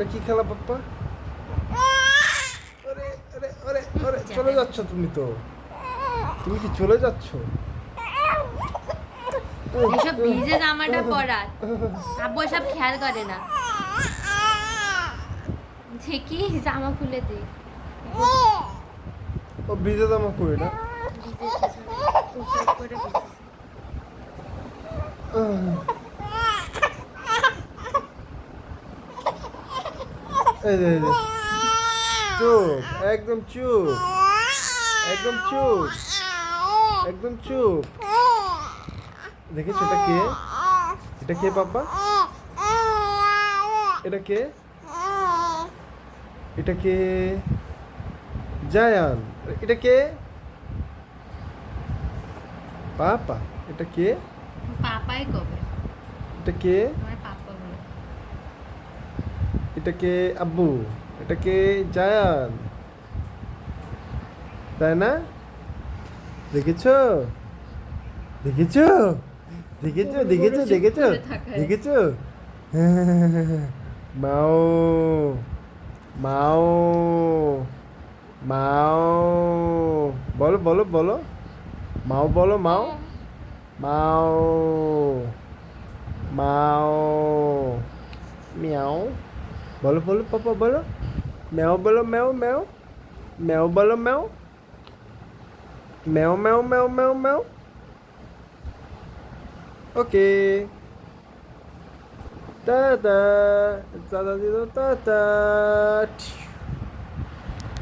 এটা কি খেলা পাপ্পা? আরে আরে আরে আরে চলে যাচ্ছ তুমি তো। তুমি কি চলে যাচ্ছ? এসব ভিজে জামাটা পরা। আব্বু সব খেয়াল করে না। ঠিকই জামা খুলে দে ও ভিজে জামা করি না? পোশাক করে চুপ একদম চুপ একদম চুপ একদম চুপ। দেখেছ এটা কে? এটা কে পাপা? এটা কে? এটা কে? জায়ান। এটা কে? পাপা এটা কে? পাপাই কবে? এটা কে? এটা কে আব্বু? এটা কে জায়ান? তাই না? দেখেছ? দেখেছ? দেখেছ? দেখেছ? দেখেছ? তাকায়। মাও মাও মাও। বলো বলো বলো। মাও বলো, মাও। মাও মাও। মিয়াও। বলো বলো পাপা বলো ম্যাও বলো ম্যাও ম্যাও ম্যাও বলো ম্যাও ম্যাও ম্যাও ম্যাও ম্যাও ম্যাও ওকে টাটা দাদা দিদো টাটা